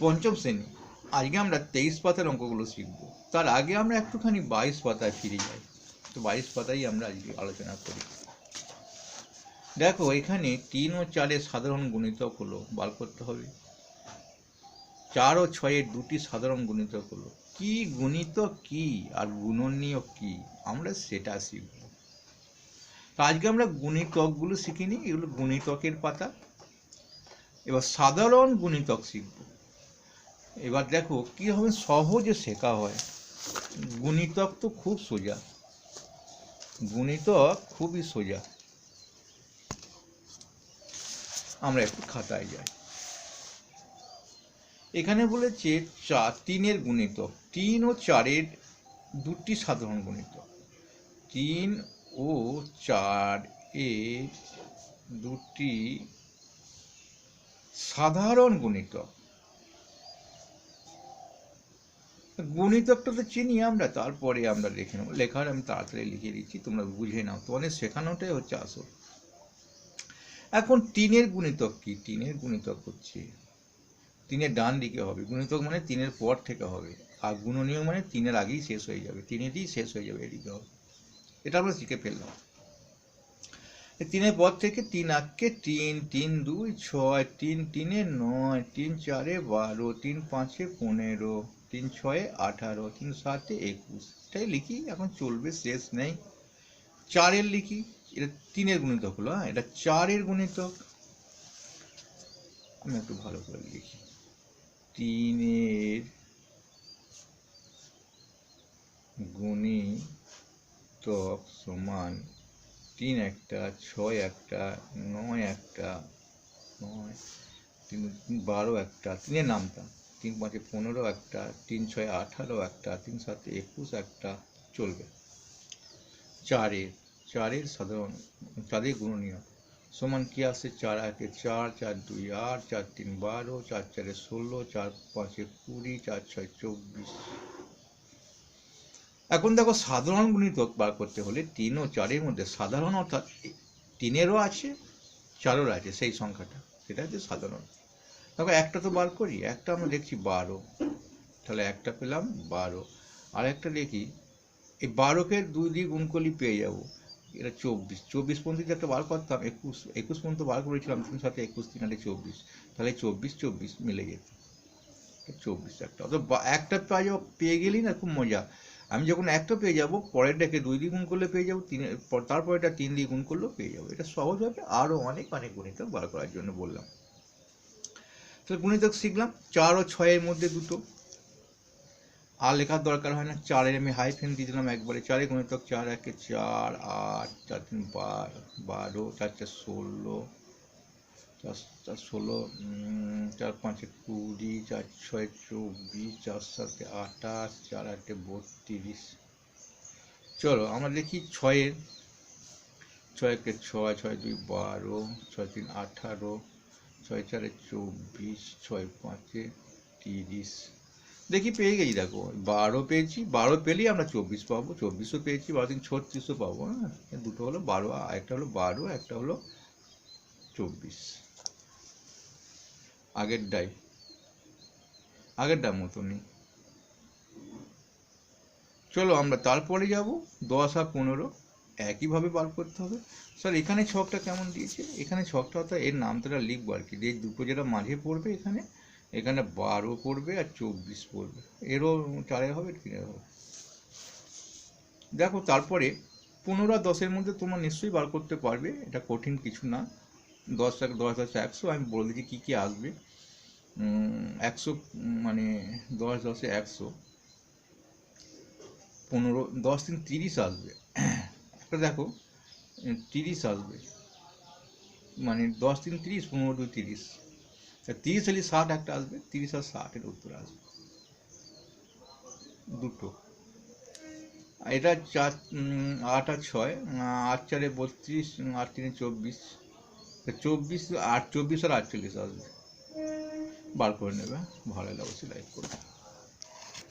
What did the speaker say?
পঞ্চম শ্রেণি। আজকে আমরা তেইশ পাতার অঙ্কগুলো শিখব। তার আগে আমরা একটুখানি বাইশ পাতায় ফিরে যাই। তো বাইশ পাতাই আমরা আজকে আলোচনা করি। দেখো, এখানে তিন ও চারের সাধারণ গুণিতক হলো, বার করতে হবে। চার ও ছয়ের দুটি সাধারণ গুণিতক হলো। কি গুণিত কি আর গুণনীয় কি? আমরা সেটা শিখব। তো আজকে আমরা গুণিতকগুলো শিখিনি, এগুলো গুণিতকের পাতা। এবার সাধারণ গুণিতক শিখব। এবার দেখো কীভাবে সহজে শেখা হয়। গুণিতক তো খুব সোজা। গুণিতক খুবই সোজা। আমরা একটু খাতায় যাই। এখানে বলেছে চার তিনের গুণিতক। তিন ও চারের দুটি সাধারণ গুণিতক। তিন ও চার এর দুটি সাধারণ গুণিতক। গুণিতকটা তো চিনি আমরা, তারপরে আমরা লিখে নেব। লেখার আমি তাড়াতাড়ি লিখে দিচ্ছি, তোমরা বুঝে নাও। তোমাদের শেখানোটাই হচ্ছে আসল। এখন তিনের গুণিতক কি? তিনের গুণিতক হচ্ছে তিনের ডান দিকে হবে। গুণিতক মানে তিনের পর থেকে হবে। আর গুণনীয় মানে তিনের আগেই শেষ হয়ে যাবে। তিনেরই শেষ হয়ে যাবে এদিকে হবে। এটা আমরা শিখে ফেললাম। তিনের পর থেকে তিন আটকে তিন তিন দুই, ছয় তিন তিনে নয় তিন চারে বারো তিন পাঁচে পনেরো। তিন ছয়ে আঠারো তিন সাতে একুশ। এটাই লিখি, এখন চলবে, শেষ নেই। চারের লিখি, এটা তিনের গুণিতক হলো হ্যাঁ? এটা চারের গুণিতক। আমি একটু ভালো করে লিখি। তিনের গুণিতক সমান তিন একটা, ছয় একটা, নয় একটা, নয়, তিন, বারো একটা, তিনের নামটা তিন পাঁচে পনেরো একটা, তিন ছয় আঠারো একটা, তিন সাতে একুশ একটা চলবে। চারের চারের সাধারণ, চারের গুণনীয় সমান কি আসে? চার একে চার চার দুই আট, চার তিন বারো, চার চারে ষোলো, চার পাঁচে কুড়ি, চার ছয় চব্বিশ। এখন দেখো সাধারণ গুণিতক বার করতে হলে তিন ও চারের মধ্যে সাধারণ অর্থাৎ তিনেরও আছে চারের আছে, সেই সংখ্যাটা। সেটা হচ্ছে সাধারণ। দেখো একটা তো বার করি, একটা আমরা দেখছি বারো। তাহলে একটা পেলাম বারো। আর একটা দেখি, এই বারোকে দুই দিয়ে গুণ করলে পেয়ে যাব। এটা চব্বিশ। চব্বিশ পর্যন্ত যদি একটা বার করতাম, একুশ একুশ পর্যন্ত বার করেছিলাম, তিন সাথে একুশ, তিন আটে চব্বিশ। তাহলে চব্বিশ চব্বিশ মিলে যেত। চব্বিশ একটা। অত একটা পেয়ে যাব, পেয়ে গেলেই না খুব মজা। আমি যখন একটা পেয়ে যাব, পরেরটাকে দুই দিয়ে গুণ করলে পেয়ে যাব, তিন তারপরেটা তিন দিয়ে গুণ করলেও পেয়ে যাব। এটা সহজ হবে, আরও অনেক অনেক গণিতক বার করার জন্য বললাম। তাহলে গণিতক শিখলাম। চার ও ছয়ের মধ্যে দুটো। আর লেখার দরকার হয় না, চারের আমি হাইফেন দিয়ে দিলাম একবারে। চারে গুণিতক চার, একে চার, আট, চার, তিন বারো, চার চার, ষোলো, চার চার, ষোলো চার, পাঁচে কুড়ি, চার, ছয়, চব্বিশ, চার, সাতে আঠাশ, চার, আটে বত্রিশ। চলো, আমরা দেখি ছয়ের। ছয় ছয়কে ছয় ছয়, দুই, বারো, ছয়, তিন, আঠারো ছয় চারে চব্বিশ, ছয় পাঁচে তিরিশ। দেখি পেয়ে গেছি, দেখো, বারো পেয়েছি, বারো পেলেই আমরা চব্বিশ পাবো, চব্বিশও পেয়েছি বারো তিন ছত্রিশও পাবো হ্যাঁ? দুটো হলো বারো একটা হলো বারো, একটা হলো চব্বিশ। আগের আগেরটাই আগেরটার মতনই। চলো আমরা তারপরে যাব, দশ আর পনেরো। একইভাবে বার করতে হবে। স্যার এখানে ছকটা কেমন দিয়েছে? এখানে ছকটা অর্থাৎ এর নামটা লিখব আর কি। এই দুটো যেটা মাঝে পড়বে এখানে এখানে বারো পড়বে আর চব্বিশ পড়বে। এরও চারে হবে তিনের হবে। দেখো, তারপরে পনেরো আর দশের মধ্যে তোমরা নিশ্চয়ই বার করতে পারবে। এটা কঠিন কিছু না। দশ এক, দশ দশ একশো, আমি বলে দিচ্ছি কী কী আসবে। একশো মানে দশ দশে একশো। পনেরো, দশ তিন তিরিশ আসবে। একটা দেখো তিরিশ আসবে। মানে দশ তিন তিরিশ, পনেরো দুই তিরিশ। তা তিরিশ হলে ষাট একটা আসবে, তিরিশ আর ষাটের উত্তর আসবে। দুটো। এটা চার আট আর ছয় আট চারে বত্রিশ আট তিনে চব্বিশ। চব্বিশ, আট, চব্বিশ আর আটচল্লিশ আসবে। বার করে নেবে, ভালো লাগছে লাইক করবে।